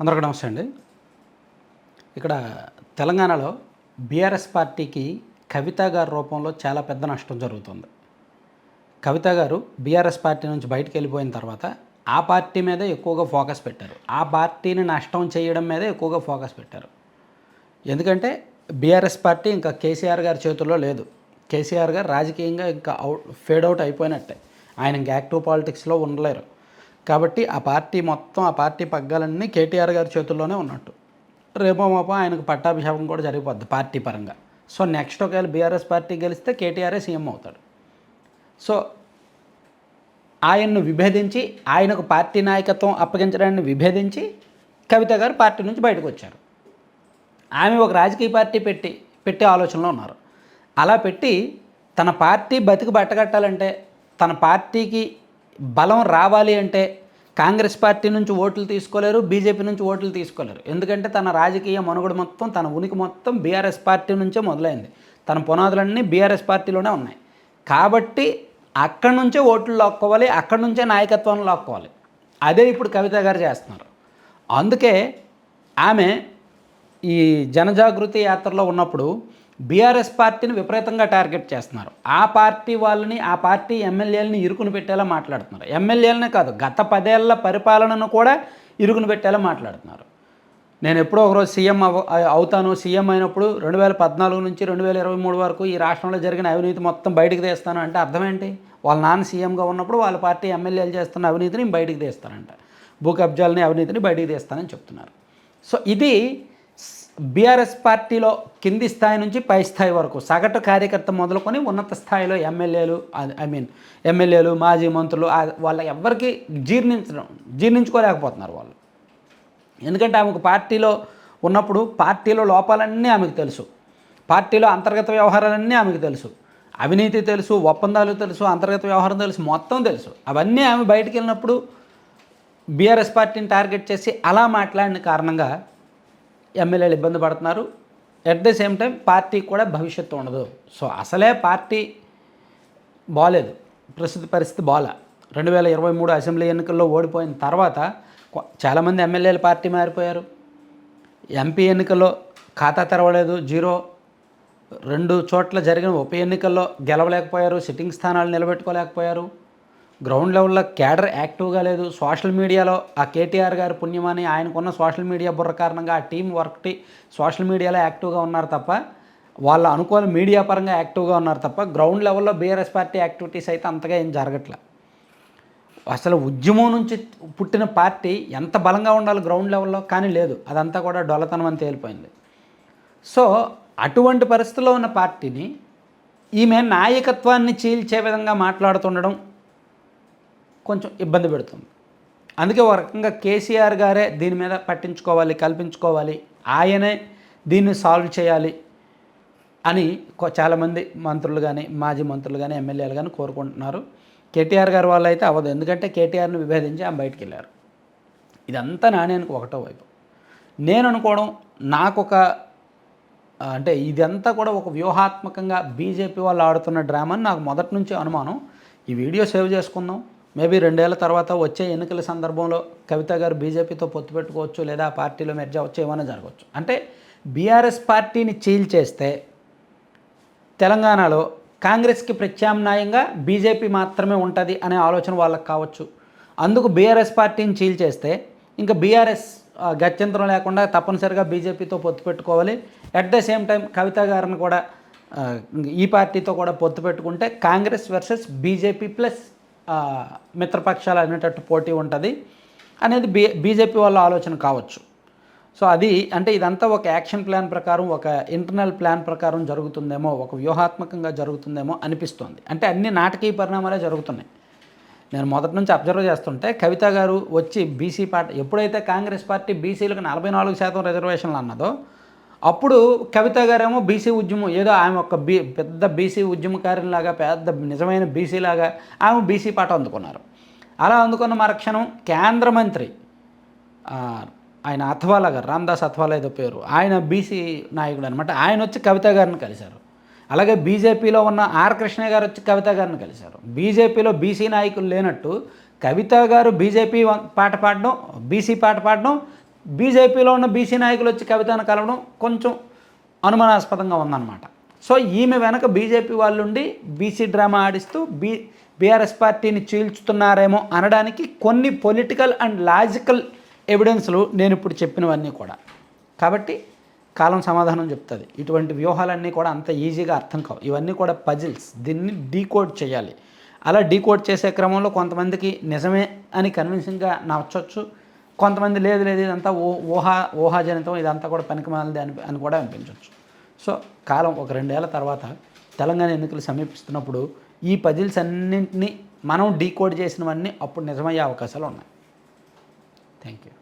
అందరికీ నమస్తే అండి. ఇక్కడ తెలంగాణలో బీఆర్ఎస్ పార్టీకి కవిత గారి రూపంలో చాలా పెద్ద నష్టం జరుగుతుంది. కవిత గారు బీఆర్ఎస్ పార్టీ నుంచి బయటకు వెళ్ళిపోయిన తర్వాత ఆ పార్టీ మీద ఎక్కువగా ఫోకస్ పెట్టారు. ఆ పార్టీని నష్టం చేయడం మీద ఎక్కువగా ఫోకస్ పెట్టారు. ఎందుకంటే బీఆర్ఎస్ పార్టీ ఇంకా కేసీఆర్ గారి చేతుల్లో లేదు. కేసీఆర్ గారు రాజకీయంగా ఇంకా అవుట్ ఫేడ్ అవుట్ అయిపోయినట్టే. ఆయన ఇంకా యాక్టివ్ పాలిటిక్స్లో ఉండలేరు. కాబట్టి ఆ పార్టీ మొత్తం ఆ పార్టీ పగ్గాలన్నీ కేటీఆర్ గారి చేతుల్లోనే ఉన్నట్టు. రేపో మాపో ఆయనకు పట్టాభిషేకం కూడా జరిగిపోద్ది పార్టీ పరంగా. సో నెక్స్ట్ ఒకవేళ బీఆర్ఎస్ పార్టీ గెలిస్తే కేటీఆరే సీఎం అవుతాడు. సో ఆయన్ను విభేదించి ఆయనకు పార్టీ నాయకత్వం అప్పగించడాన్ని విభేదించి కవిత గారు పార్టీ నుంచి బయటకు వచ్చారు. ఆమె ఒక రాజకీయ పార్టీ పెట్టి పెట్టే ఆలోచనలో ఉన్నారు. అలా పెట్టి తన పార్టీ బతికి బట్టగట్టాలంటే తన పార్టీకి బలం రావాలి అంటే కాంగ్రెస్ పార్టీ నుంచి ఓట్లు తీసుకోలేరు బీజేపీ నుంచి ఓట్లు తీసుకోలేరు. ఎందుకంటే తన రాజకీయ మనుగడ మొత్తం తన ఉనికి మొత్తం బీఆర్ఎస్ పార్టీ నుంచే మొదలైంది. తన పునాదులన్నీ బీఆర్ఎస్ పార్టీలోనే ఉన్నాయి. కాబట్టి అక్కడి నుంచే ఓట్లు లాక్కోవాలి అక్కడి నుంచే నాయకత్వం లాక్కోవాలి. అదే ఇప్పుడు కవిత గారు చేస్తున్నారు. అందుకే ఆమె ఈ జనజాగృతి యాత్రలో ఉన్నప్పుడు బీఆర్ఎస్ పార్టీని విపరీతంగా టార్గెట్ చేస్తున్నారు. ఆ పార్టీ వాళ్ళని ఆ పార్టీ ఎమ్మెల్యేలని ఇరుకును పెట్టేలా మాట్లాడుతున్నారు. ఎమ్మెల్యేలనే కాదు గత పదేళ్ళ పరిపాలనను కూడా ఇరుకును పెట్టేలా మాట్లాడుతున్నారు. నేను ఎప్పుడో ఒకరోజు సీఎం అవ అవుతాను సీఎం అయినప్పుడు రెండు వేల పద్నాలుగు నుంచి రెండు వేల ఇరవై మూడు వరకు ఈ రాష్ట్రంలో జరిగిన అవినీతి మొత్తం బయటకు తీస్తాను అంటే అర్థం ఏంటి వాళ్ళ నాన్న సీఎంగా ఉన్నప్పుడు వాళ్ళ పార్టీ ఎమ్మెల్యేలు చేస్తున్న అవినీతిని బయటకు తీస్తానంట భూ కబ్జాలని అవినీతిని బయటకు తీస్తానని చెప్తున్నారు. సో ఇది బీఆర్ఎస్ పార్టీలో కింది స్థాయి నుంచి పై స్థాయి వరకు సగటు కార్యకర్త మొదలుకొని ఉన్నత స్థాయిలో ఎమ్మెల్యేలు ఐ మీన్ ఎమ్మెల్యేలు మాజీ మంత్రులు వాళ్ళ ఎవరికి జీర్ణించడం జీర్ణించుకోలేకపోతున్నారు వాళ్ళు. ఎందుకంటే ఆమెకు పార్టీలో ఉన్నప్పుడు పార్టీలో లోపాలన్నీ ఆమెకు తెలుసు. పార్టీలో అంతర్గత వ్యవహారాలన్నీ ఆమెకు తెలుసు. అవినీతి తెలుసు ఒప్పందాలు తెలుసు అంతర్గత వ్యవహారం తెలుసు మొత్తం తెలుసు. అవన్నీ ఆమె బయటికి వెళ్ళినప్పుడు బీఆర్ఎస్ పార్టీని టార్గెట్ చేసి అలా మాట్లాడిన కారణంగా ఎమ్మెల్యేలు ఇబ్బంది పడుతున్నారు. ఎట్ ద సేమ్ టైం పార్టీకి కూడా భవిష్యత్తు ఉండదు. సో అసలే పార్టీ బాగాలేదు ప్రస్తుత పరిస్థితి బాగా రెండు వేల ఇరవై మూడు అసెంబ్లీ ఎన్నికల్లో ఓడిపోయిన తర్వాత చాలామంది ఎమ్మెల్యేలు పార్టీ మారిపోయారు. ఎంపీ ఎన్నికల్లో ఖాతా తెరవలేదు. జీరో రెండు చోట్ల జరిగిన ఉప ఎన్నికల్లో గెలవలేకపోయారు. సిట్టింగ్ స్థానాలు నిలబెట్టుకోలేకపోయారు. గ్రౌండ్ లెవెల్లో క్యాడర్ యాక్టివ్గా లేదు. సోషల్ మీడియాలో ఆ కేటీఆర్ గారి పుణ్యమని ఆయనకున్న సోషల్ మీడియా బుర్ర కారణంగా ఆ టీం వర్క్టి సోషల్ మీడియాలో యాక్టివ్గా ఉన్నారు తప్ప వాళ్ళ అనుకూల మీడియా పరంగా యాక్టివ్గా ఉన్నారు తప్ప గ్రౌండ్ లెవెల్లో బీఆర్ఎస్ పార్టీ యాక్టివిటీస్ అయితే అంతగా ఏం జరగట్లే. అసలు ఉద్యమం నుంచి పుట్టిన పార్టీ ఎంత బలంగా ఉండాలి గ్రౌండ్ లెవెల్లో కానీ లేదు. అదంతా కూడా డొల్లతనం అని తేలిపోయింది. సో అటువంటి పరిస్థితిలో ఉన్న పార్టీని ఈమె నాయకత్వాన్ని చీల్చే విధంగా మాట్లాడుతుండడం కొంచెం ఇబ్బంది పెడుతుంది. అందుకే ఒక రకంగా కేసీఆర్ గారే దీని మీద పట్టించుకోవాలి కల్పించుకోవాలి. ఆయనే దీన్ని సాల్వ్ చేయాలి అని చాలామంది మంత్రులు కానీ మాజీ మంత్రులు కానీ ఎమ్మెల్యేలు కానీ కోరుకుంటున్నారు. కేటీఆర్ గారు వాళ్ళు అయితే అవ్వదు. ఎందుకంటే కేటీఆర్ని విభేదించి ఆమె బయటికి వెళ్ళారు. ఇదంతా నాణ్యానికి ఒకటో వైపు. నేను అనుకోవడం నాకు ఒక అంటే ఇదంతా కూడా ఒక వ్యూహాత్మకంగా బీజేపీ వాళ్ళు ఆడుతున్న డ్రామా అని నాకు మొదటి నుంచి అనుమానం. ఈ వీడియో సేవ్ చేసుకుందాం. మేబీ రెండేళ్ళ తర్వాత వచ్చే ఎన్నికల సందర్భంలో కవిత గారు బీజేపీతో పొత్తు పెట్టుకోవచ్చు లేదా ఆ పార్టీలో మెర్జ్ అవ్వచ్చు ఏమైనా జరగవచ్చు. అంటే బీఆర్ఎస్ పార్టీని చీల్చేస్తే తెలంగాణలో కాంగ్రెస్కి ప్రత్యామ్నాయంగా బీజేపీ మాత్రమే ఉంటుంది అనే ఆలోచన వాళ్ళకి కావచ్చు. అందుకు బీఆర్ఎస్ పార్టీని చీల్చేస్తే ఇంకా బీఆర్ఎస్ గత్యంతరం లేకుండా తప్పనిసరిగా బీజేపీతో పొత్తు పెట్టుకోవాలి. At the same time Kavitha గారిని కూడా ఈ పార్టీతో కూడా పొత్తు పెట్టుకుంటే కాంగ్రెస్ వర్సెస్ బీజేపీ ప్లస్ మిత్రపక్షాలు అనేటట్టు పోటీ ఉంటుంది. అనేది బీ బీజేపీ వాళ్ళ ఆలోచన కావచ్చు. సో అది అంటే ఇదంతా ఒక యాక్షన్ ప్లాన్ ప్రకారం ఒక ఇంటర్నల్ ప్లాన్ ప్రకారం జరుగుతుందేమో ఒక వ్యూహాత్మకంగా జరుగుతుందేమో అనిపిస్తోంది. అంటే అన్ని నాటకీయ పరిణామాలే జరుగుతున్నాయి. నేను మొదటి నుంచి అబ్జర్వ్ చేస్తుంటే కవిత గారు వచ్చి బీసీ పార్టీ ఎప్పుడైతే కాంగ్రెస్ పార్టీ బీసీలకు నలభై నాలుగు శాతం రిజర్వేషన్లు అన్నదో అప్పుడు కవిత గారేమో బీసీ ఉద్యమం ఏదో ఆమె ఒక బీ పెద్ద బీసీ ఉద్యమకారిలాగా పెద్ద నిజమైన బీసీలాగా ఆమె బీసీ పాట అందుకున్నారు. అలా అందుకున్న మరక్షణం కేంద్ర మంత్రి ఆయన అథవాలా గారు రామ్దాస్ అథవాలా ఏదో పేరు ఆయన బీసీ నాయకుడు అనమాట ఆయన వచ్చి కవిత గారిని కలిశారు. అలాగే బీజేపీలో ఉన్న ఆర్ కృష్ణ గారు వచ్చి కవిత గారిని కలిశారు. బీజేపీలో బీసీ నాయకులు లేనట్టు కవిత గారు బీజేపీ పాట పాడడం బీసీ పాట పాడడం బీజేపీలో ఉన్న బీసీ నాయకులు వచ్చి కవితను కలవడం కొంచెం అనుమానాస్పదంగా ఉందన్నమాట. సో ఈమె వెనక బీజేపీ వాళ్ళుండి బీసీ డ్రామా ఆడిస్తూ బీ బీఆర్ఎస్ పార్టీని చీల్చుతున్నారేమో అనడానికి కొన్ని పొలిటికల్ అండ్ లాజికల్ ఎవిడెన్స్లు నేను ఇప్పుడు చెప్పినవన్నీ కూడా. కాబట్టి కాలం సమాధానం చెప్తుంది. ఇటువంటి వ్యూహాలన్నీ కూడా అంత ఈజీగా అర్థం కావు. ఇవన్నీ కూడా పజిల్స్. దీన్ని డీకోడ్ చేయాలి. అలా డీకోడ్ చేసే క్రమంలో కొంతమందికి నిజమే అని కన్విన్సింగ్గా నచ్చవచ్చు కొంతమంది లేదు లేదు ఇదంతా ఊ ఊహా ఊహాజనితం ఇదంతా కూడా పనికిమాలది అని అని కూడా అనిపించవచ్చు సో కాలం ఒక రెండేళ్ళ తర్వాత తెలంగాణ ఎన్నికలు సమీపిస్తున్నప్పుడు ఈ పజిల్స్ అన్నింటినీ మనం డీకోడ్ చేసినవన్నీ అప్పుడు నిజమయ్యే అవకాశాలు ఉన్నాయి థ్యాంక్ యూ